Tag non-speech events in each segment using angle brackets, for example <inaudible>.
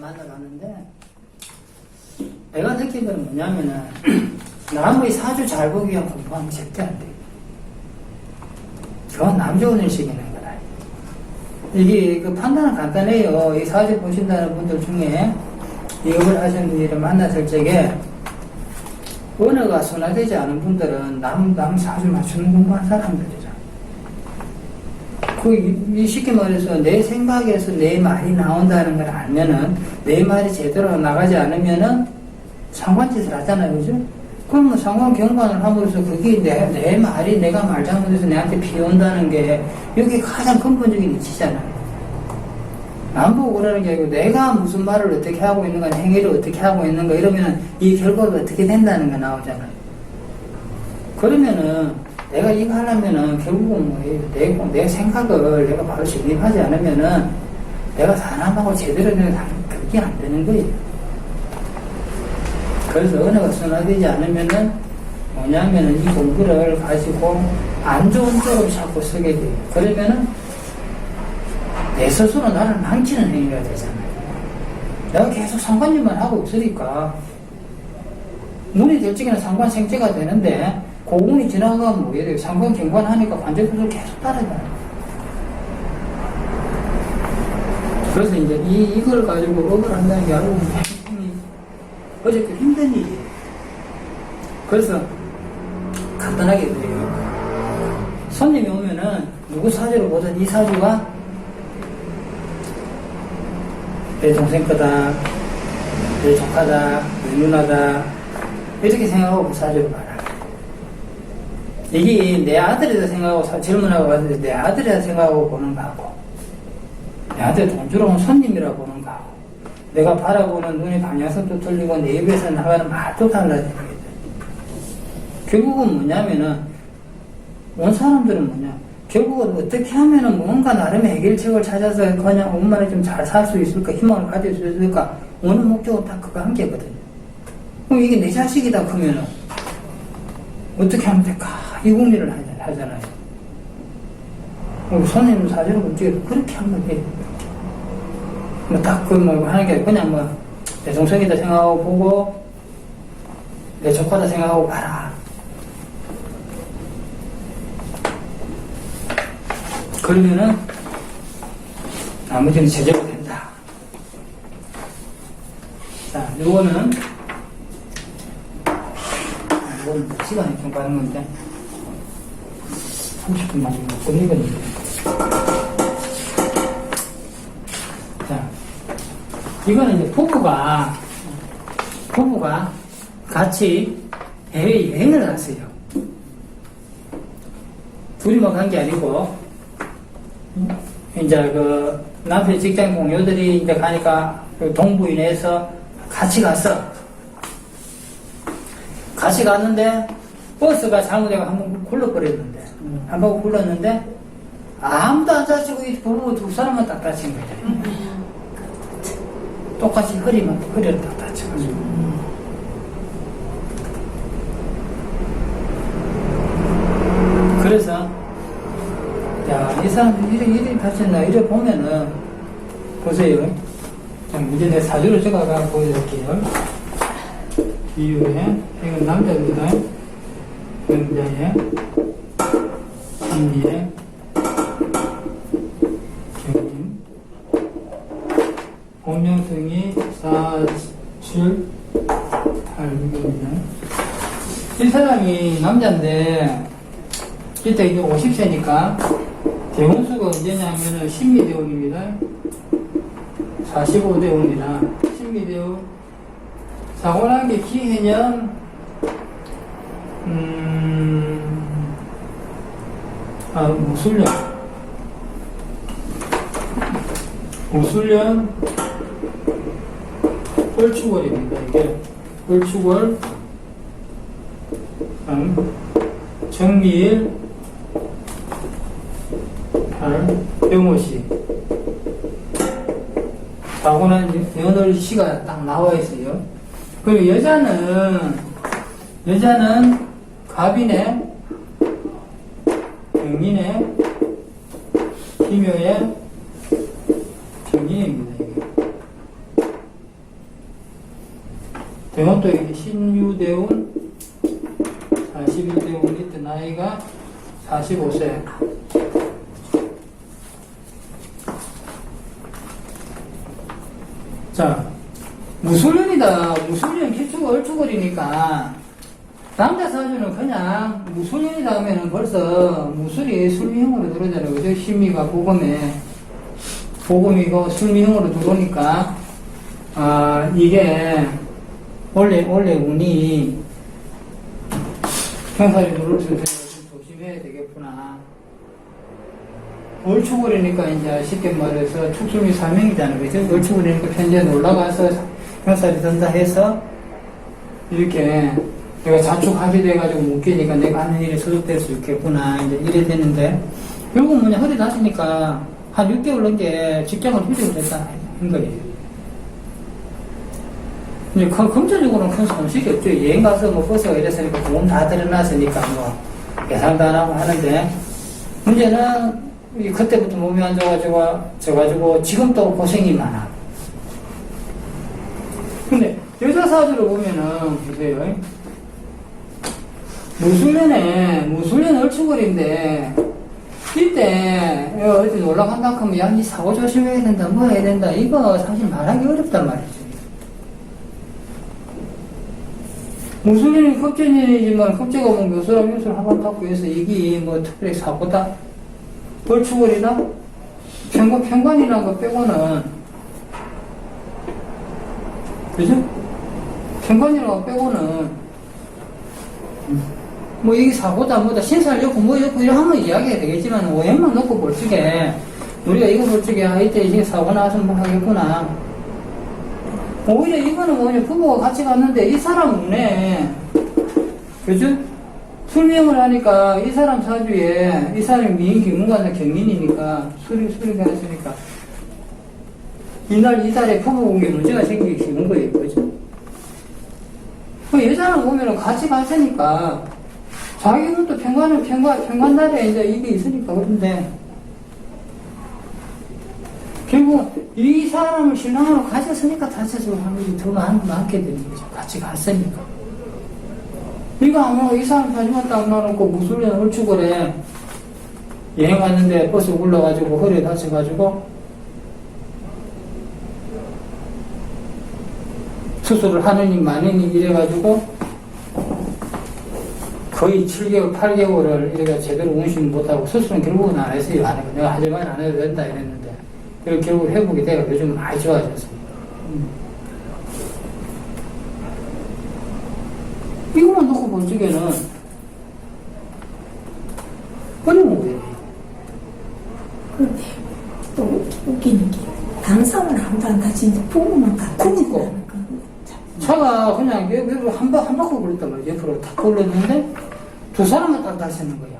만나러 왔는데 내가 느낀 건 뭐냐면은 <clears throat> 남의 사주 잘 보기 위한 공부하면 절대 안 돼. 그건 남 좋은 일 시키는 거다. 이게 그 판단은 간단해요. 이 사주 보신다는 분들 중에 이업을 하시는 분들을 만났을 적에 언어가 순화되지 않은 분들은 남, 남 사주 맞추는 공부한 사람들이죠. 그, 쉽게 말해서 내 생각에서 내 말이 나온다는 걸 알면은 내 말이 제대로 나가지 않으면은 상관짓을 하잖아요. 그죠? 그러면 상관 경관을 함으로써 그게 내, 내 말이 내가 말 잘못해서 내한테 피온다는 게 여기 가장 근본적인 이치잖아요. 남 보고 그러는 게 아니고 내가 무슨 말을 어떻게 하고 있는가, 행위를 어떻게 하고 있는가 이러면은 이 결과가 어떻게 된다는 게 나오잖아요. 그러면은 내가 이거 하려면은 결국은 뭐예요? 내, 내 생각을 내가 바로 정립하지 않으면은 내가 사람하고 제대로 된 상- 그게 안 되는 거예요. 그래서 언어가 순화되지 않으면은 뭐냐면은 이 공부를 가지고 안 좋은 쪽으로 자꾸 쓰게 돼요. 그러면은 내 스스로 나를 망치는 행위가 되잖아요. 내가 계속 상관일만 하고 있으니까 눈이 될 적에는 상관 생제가 되는데 고운이 지나가면 뭐게 돼요? 상관 경관하니까 관절 구조 계속 따라가요. 그래서 이제 이, 이걸 가지고 업을 한다는 게 알고 보니 어저께 힘든 일이에요. 그래서 간단하게 그래요. 손님이 오면은 누구 사주를 보든 이 사주가 내 동생 거다, 내 조카다, 내 누나다 이렇게 생각하고 그 사주를 봐라. 이게 내 아들이다 생각하고 사- 질문하고 왔는데 내 아들이다 생각하고 보는 거하고 내 아들 돈 주러 온 손님이라 보는 거하고 내가 바라보는 눈의 방향성도 틀리고 내 입에서 나가는 말도 거거든. 결국은 뭐냐면은 온 사람들은 뭐냐? 결국은 어떻게 하면은 뭔가 나름의 해결책을 찾아서 그냥 엄마를 좀 잘 살 수 있을까 희망을 가질 수 있을까? 어느 목적은 다 그거 한 개거든요. 그럼 이게 내 자식이다 그러면은 어떻게 하면 될까 이 고민을 하자- 하잖아요. 그리고 손님 사주를 움직여도 그렇게 하면 돼요 뭐딱 그 뭐 하는 게 그냥 뭐 내 동생이다 생각하고 보고 내 조카다 생각하고 봐라. 그러면은 나머지는 제대로 된다. 자, 요거는 아, 이건 시간이 좀 가는 건데 30분만 좀 끝내겠는데 자, 이거는 이제 부부가 부부가 같이 해외 여행을 갔어요. 둘이만 간 게 아니고 이제 그 남편 직장 동료들이 이제 가니까 그 동부인에서 같이 갔어. 같이 갔는데 버스가 잘못해서 한번 굴러버렸는데 한번 굴렀는데 아무도 안 다치고 이 부부 두 사람만 딱 다친 거죠. 똑같이 허리만 허리를 딱 다쳐가지고. 그래서 야, 이 사람들 이래, 이래 다쳤나, 이래 보면은, 보세요. 자, 이제 내 사주를 제가 보여드릴게요. 이유에, 이건 남자입니다. 경자에, 신리에, 경임, 본명성이 사출, 팔입니다. 이 사람이 남자인데, 이때 이게 50세니까 대원수가 언제냐면은 신미대원입니다. 45대원이라 신미대원 사고난 게 기해년 음, 아, 무술년 무술년 뻘추월입니다. 이게 뻘추월 음, 정미일 8. 병호시. 사고는 연월 시가 딱 나와 있어요. 그리고 여자는, 여자는 경인에, 김효에, 경인입니다. 이게. 이것도 이게 신유대운 41대운 이 때 나이가 45세. 자 무술년이다. 무술년 기초가 얼추거리니까 남자 사주는 그냥 무술년이다 하면은 벌써 무술이 술미형으로 들어오잖아요. 그죠? 신미가 보검에 보검이고 술미형으로 들어오니까 아 이게 원래 원래 운이 평사에 누를 좀 조심해야 되겠구나. 얼추거리니까 이제 쉽게 말해서 축술미 사명이잖아요. 그죠? 얼추거리니까 편지에 올라가서 평살이 든다 해서 이렇게 내가 자축하게 돼가지고 묶이니까 내가 하는 일이 소속될 수 있겠구나. 이제 이래 되는데 결국 뭐냐 허리 다치니까 한 6개월 넘게 직장을 휴직을 했다는 거예요. 이제 그 금전적으로는 큰 손실이 없죠. 여행 가서 뭐 버스가 이랬으니까 돈 다 들여놨으니까 뭐 예상도 안 하고 하는데 문제는 이 그때부터 몸이 안 좋아가지고 져가지고 지금 또 고생이 많아. 근데 여자 사주를 보면은 보세요. 무술년에 무술년 얼추거리인데 이때 어디 놀러 간다 하면 야니 사고 조심해야 된다 뭐 해야 된다 이거 사실 말하기 어렵단 말이죠. 무슨 일이 급전일이지만 급제가 뭐 묘수라 묘수를 한번 닦고 해서 이게 뭐 특별히 사고다? 벌추거리다 평관, 평관이라는 거 빼고는. 그죠? 평관이라는 거 빼고는. 뭐 이게 사고다 뭐다. 신살 였고 뭐 였고 이러 하면 이야기가 되겠지만 오해만 놓고 볼 적에. 우리가 이거 아 이때 이게 사고 나서 뭐 하겠구나 오히려 이거는 뭐냐 부부가 같이 갔는데 이 사람 없네 그죠? 술명을 하니까 이 사람 사주에 이 사람이 미인 기 문관의 경인이니까 술이 술이가 했으니까 이날 이달에 부부 공개 문제가 생기기 쉬운 거예요 그죠? 그 여자는 보면은 같이 갔으니까 자기는 또 평관은 평관 평관달에 이제 이게 있으니까 그런데 결국 이 사람을 신랑으로 가졌으니까 다쳐서 확률이 더 많, 많게 되는 거죠. 같이 갔으니까. 이거 아마 이 사람 마지막 딱 놔놓고 무술년 얼추거래 여행 갔는데 버스 올라가지고 허리에 다쳐가지고 수술을 하느니 마느니 이래가지고 거의 7개월, 8개월을 이래가 제대로 운신 못하고 수술은 결국은 안 했어요. 안 해고 내가 하지만 안 해도 된다 이랬는데 그리고 결국 회복이 돼가 요즘은 많이 좋아졌습니다. 음. 이거만 놓고 본 적에는 어려운 거예요. 그런데 또 웃기는 게 당상을 한도 안 부부만 같은 그러니까. 참. 차가 그냥 옆으로 한, 바, 한 바퀴 굴렀단 말이에요. 옆으로 탁 굴렀는데 두 사람만 딱 다시는 거야.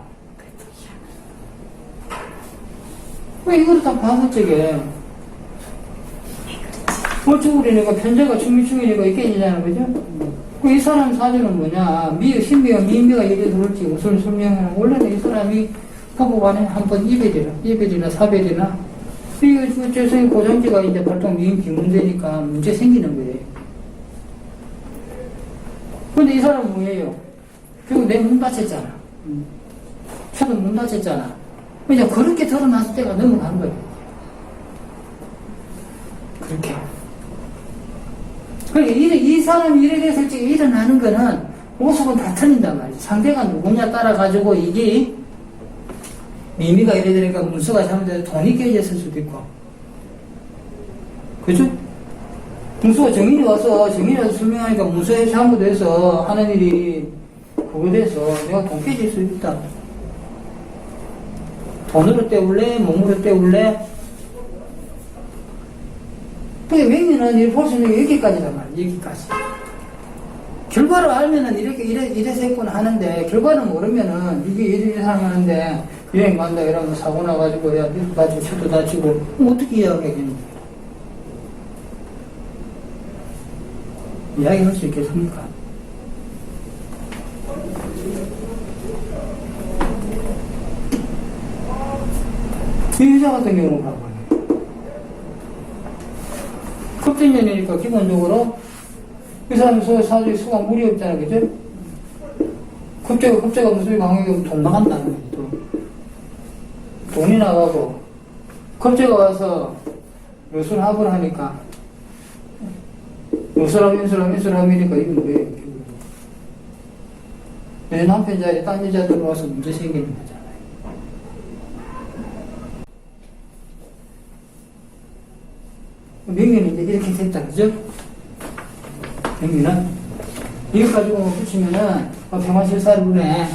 왜 이거를 다 봐본 적에 멀쩡우리니까 편제가 충미충이니까 있겠지잖아 그죠? 그 이 사람 사주는 뭐냐 미, 신비가 미인비가 이래 들을지 무슨 설명은 원래는 이 사람이 부부간에 한번 이별이나 이별이나 사별이나 이거 죄송히 고정지가 이제 발동 미인 비문제니까 문제 생기는 거예요. 근데 이 사람은 뭐예요? 결국 내 문 닫혔잖아. 저도 문 닫혔잖아. 그냥 그렇게 드러났을 때가 넘어간 거예요. 그렇게. 그러니까 이, 이 사람이 이래 때 일어나는 거는 모습은 다 틀린단 말이지. 상대가 누구냐 따라가지고 이게 미미가 이래 되니까 문서가 잘못돼서 돈이 깨졌을 수도 있고. 그죠? 문서가 정인이 와서 정인이 와서 설명하니까 문서에 잘못돼서 하는 일이 그거 돼서 내가 돈 깨질 수 있다. 돈으로 때울래? 몸으로 때울래? 근데 맹리는 이볼 수 있는 게 여기까지란 말이야, 여기까지. 결과를 알면은 이렇게 이래, 이래서 했구나 하는데, 결과를 모르면은 이게 이래 이상 하는데, 여행 간다 이러면 사고 나가지고, 야, 다치고, 저도 다치고, 어떻게 이야기하겠니? 이야기할 수 있겠습니까? 이 여자 같은 경우는 봐봐요. 급진년이니까 기본적으로 이 사람 서 사주에 수가 물이 없잖아, 그죠? 급제가, 급제가 무슨 오면 돈 나간다는 거지, 또. 돈이 나가고, 급제가 와서 요술합을 하니까, 요술합, 인술합, 인술합이니까 이건 뭐예요? 내 남편 자리에 딴 여자 들어와서 문제 생기는 거잖아요. 명예는 이제 이렇게 됐다, 그죠? 명예는 이거 가지고 붙이면은 어, 평화실사를 보내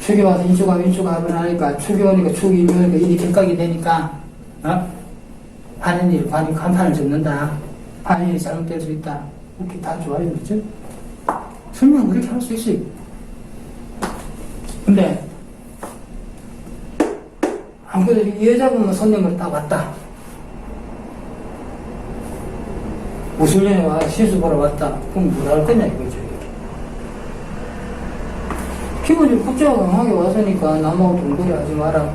축이 와서 인수가 인수가 합을 하니까 축이 오니까 축이 인수니까 일이 격각이 되니까 어? 하는 일 관이 간판을 접는다 하는 일이 잘못될 수 있다 이렇게 다 좋아요 그죠? 설명 그렇게 할 수 있어요 근데 아무래도 이 여자분은 손님을 딱 왔다 무술년에 와 시수 보러 왔다. 그럼 뭐라 할 거냐 이거죠. 국제가 강하게 왔으니까 남하고 동거리 하지 마라.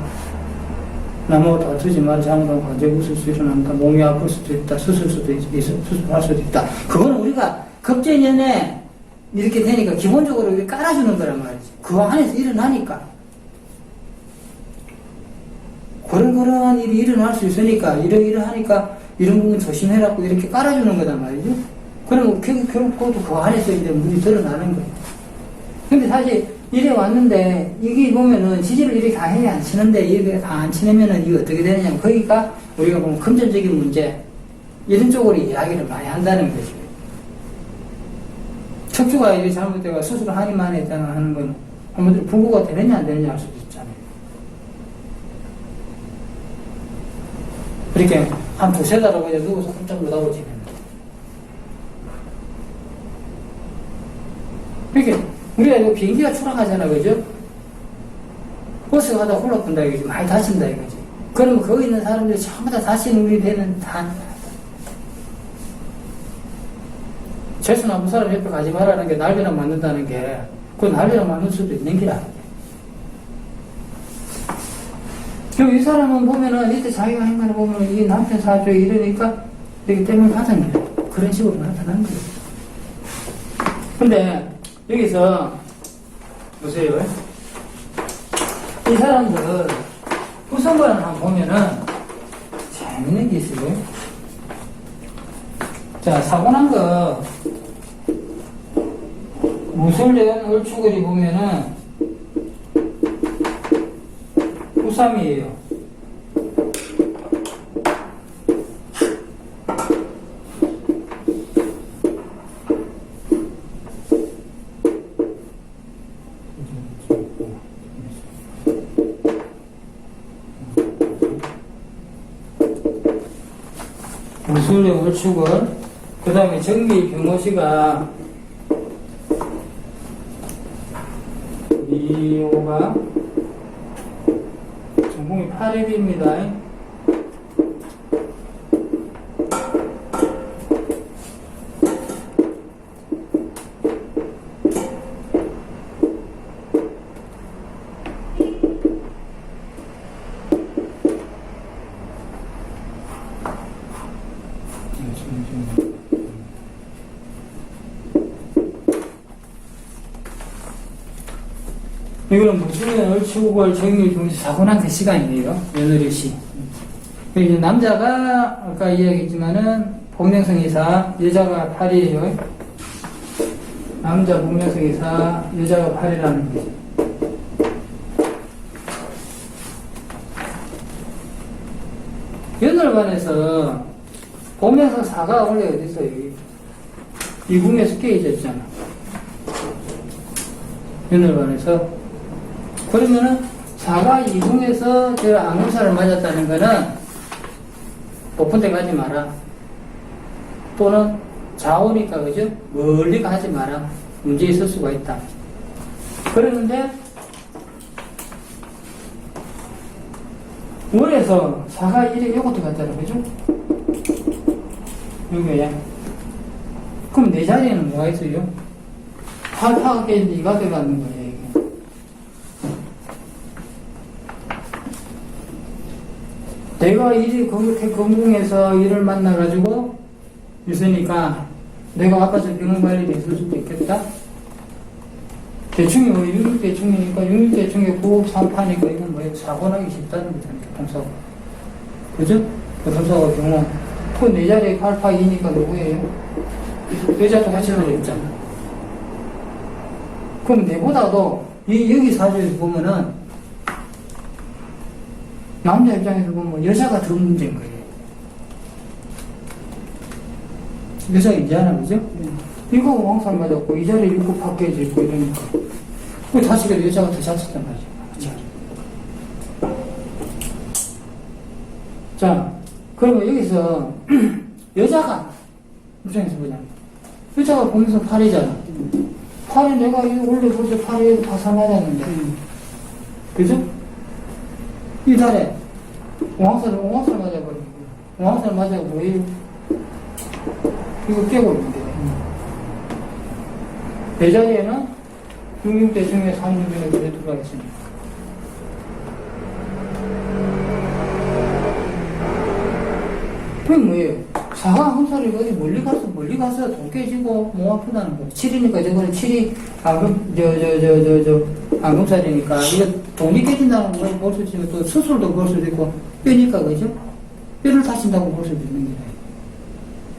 남하고 다투지 마라. 장관 관제 웃을 수 일어난다. 몸이 아플 수도 있다. 수술 수도 있, 있- 수술할 수도 있다. 그건 우리가 급제년에 이렇게 되니까 기본적으로 깔아주는 거란 말이지. 그 안에서 일어나니까. 그런 그런 일이 일어날 수 있으니까 이러 이러 하니까 이런 부분 조심해라고 이렇게 깔아주는 거단 말이죠. 그러면 결국 그것도 그 안에서 이제 물이 드러나는 거예요. 근데 사실 이래 왔는데 이게 보면은 지지를 이렇게 강하게 안 치는데 이렇게 다안 치면은 이게 어떻게 되느냐 거기가 우리가 보면 금전적인 문제 이런 쪽으로 이야기를 많이 한다는 거죠. 척추가 이렇게 잘못되고 수술을 하니만 했다는 하는 건 한번 부부가 되느냐 안 되느냐 할 수도 있잖아요. 이렇게 한 두세 달하고 이제 누워서 깜짝 놀라고지는 이렇게 우리가 이거 비행기가 추락하잖아 그죠? 버스 가다 홀라푼다 이거지. 많이 다친다 이거지. 그러면 거기 있는 사람들이 전부 다 다치는 우리 되는 다 재수 나쁜 사람 옆에 가지 말라는 게 날벼락 맞는다는 게 그 날벼락 맞는 수도 있는 게야 그리고 이 사람은 보면은 이때 자기가 행간을 보면은 이 남편 사주에 이러니까 여기 때문에 게 그런 식으로 나타난 거예요. 근데 여기서 보세요. 이 사람들 후성관을 한번 보면은 재밌는 게 있어요. 자 사고 난 거 무술대원 얼추거리 보면은 후삼이에요. 무술의 월축은 그 다음에 경호시가 이호가 8일입니다. 이거는 무슨 얼추구걸 정리 중시 사고 난그 시간이에요. 며느리 씨. 그리고 이제 남자가 아까 이야기했지만은 본명성 이사 여자가 8이에요. 남자 본명성 이사 여자가 8이라는 거죠. 연월반에서 본명성 사가 원래 어디 있어요? 이궁에서 깨어졌잖아. 연월반에서 그러면은 사가 이궁에서 저 암금살을 맞았다는 거는 높은 데 가지 마라. 또는 좌우니까 그죠? 멀리 가지 마라. 문제 있을 수가 있다. 그러는데 월에서 사가 일에 요것도 갔잖아. 그죠? 여기에. 그럼 내 자리에는 뭐가 있어요? 팔파가 이제 이가 돼가는 거예요. 이게. 내가 일이 그렇게 건궁해서 일을 만나가지고 있으니까 내가 아까 저 병원 관리를 있을 수도 있겠다. 대충이 뭐 66대충이니까 66대충에 9억 3파니까 이건 뭐예요? 사고 나기 쉽다는 거잖아요. 교통사고. 그죠? 교통사고 경우 그네 자리에 8파 2니까 누구예요? 여자도 같이 들어있잖아. 그럼 내보다도 이 여기 사주에서 보면은 남자 입장에서 보면 여자가 더 문제인 거예요. 여자가 이제하나 그죠? 이거 왕살 맞았고 이 자리에 육구 파괴져 있고 이러니까 그 자식에도 여자가 더 잤었단 말이죠. 자. 자, 그러면 여기서 <clears throat> 여자가 입장에서 보자. 여자가 보면서 팔이잖아. 팔이 내가 원래 벌써 팔이 파산 맞았는데. 그죠? 이 달에 왕살, 왕살 맞아버리고 왕살 맞아고 뭐예요? 이거 깨고 있는데. 내 자리에는 66대 중에 36명이 그래 들어가 있으니까. 그게 뭐예요? 사과 한 살이 어디 멀리 가서, 멀리 가서 돈 깨지고 몸 아프다는 거예요. 7이니까 저거는 7이 안금, 저, 저, 저, 저, 저, 안금살이니까 이거 돈이 깨진다는 걸볼수 있지만 또 수술도 볼 수도 있고 뼈니까 그죠? 뼈를 다친다고 볼 수도 있는 거예요.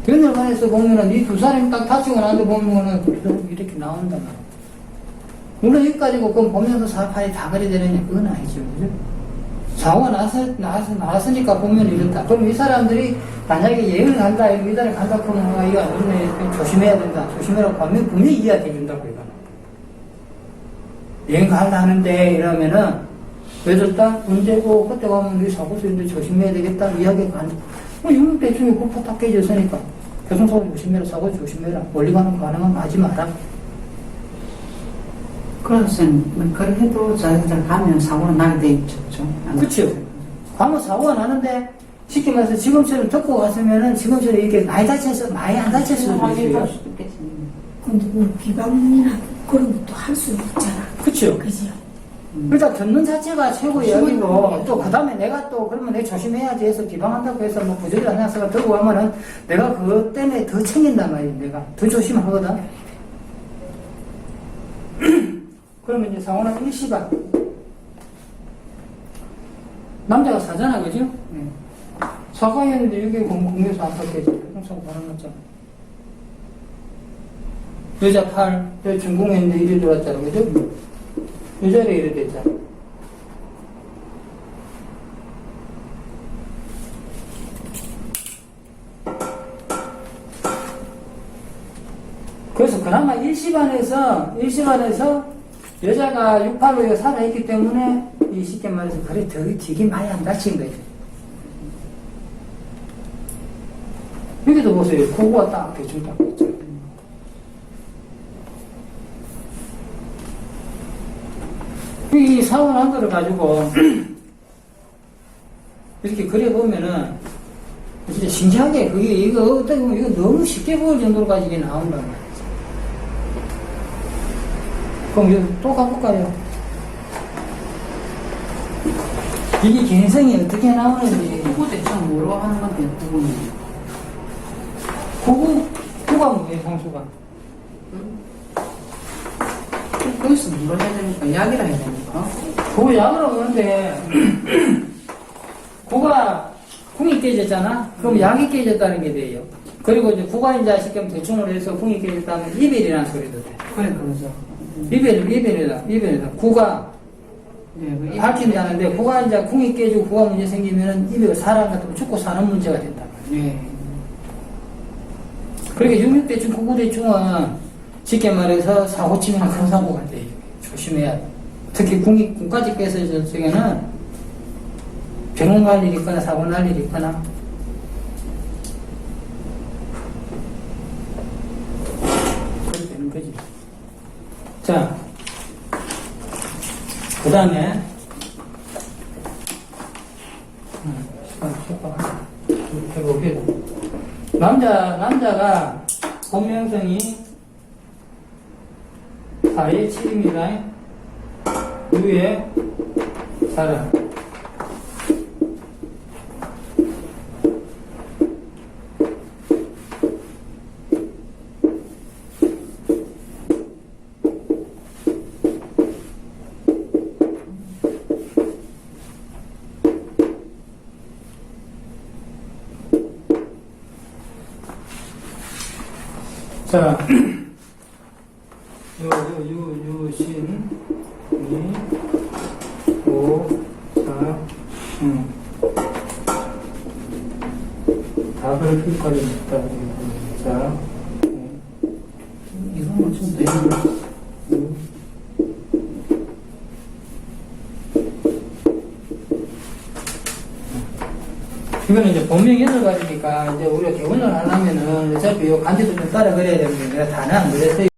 견혈관에서 보면은 이 두 사람이 딱 다치고 나서 보면은 이렇게 나온단 말이야. 물론 여기까지고 그럼 보면서 사판이 다 그리 되느냐 그건 아니죠. 그죠? 사고가 나서, 나서, 나왔으니까 보면 이렇다. 그럼 이 사람들이 만약에 여행을 간다, 이달에 간다 그러면 아, 이거. 조심해야 된다. 조심해라고 하면 분명히 이야기해 준다고 이거는. 여행 간다 하는데 이러면은 왜졌다? 문제고 그때 가면 우리 사고 수인데 조심해야 되겠다. 이야기가 안 뭐, 육육 대충에 고포 딱 깨졌으니까. 교통사고 조심해라, 사고 조심해라. 멀리 가는 거 가능하면 하지 마라. 그래서 그렇게 해도 자기들 가면 사고가 나게 돼 있죠. 그죠? 그쵸. 가면 사고가 나는데, 쉽게 말해서 지금처럼 듣고 갔으면은 지금처럼 이렇게 많이 다쳐서, 많이 안. 수도 있겠지. 근데 뭐 비방이나 그런 것도 할 수 있잖아. 그쵸. 그죠? 일단 듣는 자체가 최고 이야기고, 최고죠. 또그 다음에 내가 또 그러면 내가 조심해야지 해서 비방한다고 해서 뭐안 나서가 들고 가면은 내가 그것 때문에 더 챙긴단 말이야, 내가. 더 조심하거든. <clears throat> 그러면 이제 상호는 일시간. 남자가 사잖아, 그죠? 네. 사과했는데 여기 공공에서 안 탔겠지. 교통사고 바람 났잖아. 여자 팔, 여자 중공했는데 이래 들어왔잖아, 그죠? 여자를 이래 됐잖아. 그래서 그나마 일시간에서, 일시간에서 여자가 6팔로 살아있기 때문에 이 쉽게 말해서 그래 더 되게 많이 안 다친 거예요. 여기도 보세요. 고구가 딱 대충 딱 있죠. 이 사원 한 거를 가지고 <clears throat> 이렇게 그려보면은 진짜 신기하게 그게 이거 어떻게 보면 이거 너무 쉽게 보일 정도로까지 이게 나온단 말이죠. 그럼 이거 또 가볼까요? 이게 개성이 어떻게 나오는지 그거 대충 뭐로 하는 건데, 그거는. 구구 구가 뭐예요 상수가 거기서 뭐로 해야 되니까, 이야기를 해야 되니까. 구구 약으로 보는데 <clears throat> 구가 궁이 깨졌잖아 그럼 약이 깨졌다는 게 돼요 그리고 이제 구가 이제 쉽게 대충으로 해서 궁이 깨졌다면 이별이라는 소리도 돼 그래, 그러죠. 이별 이별이다 이별이다 구가 네, 그 밝힌다는데 구가 이제 궁이 깨지고 구가 문제 생기면은 이별 사람 같은 거 죽고 사는 문제가 된다 네. 그러니까 66대충, 99대충은 쉽게 말해서 사고 치면 큰 사고가 돼. 조심해야 돼. 특히 궁이, 궁까지 깨서 있을 적에는 병원 갈 일이 있거나 사고 날 일이 있거나 그렇게 되는 거지. 자, 그 다음에 음, 남자, 남자가 본명성이 4의 7입니다. 유의 자랑. 자. <clears throat> 이거는 이제 본명 여덟 가지니까 이제 우리가 개원을 하려면은 어차피 요 간지도 좀 따라 그려야 되는데 내가 다는 안 그랬어요.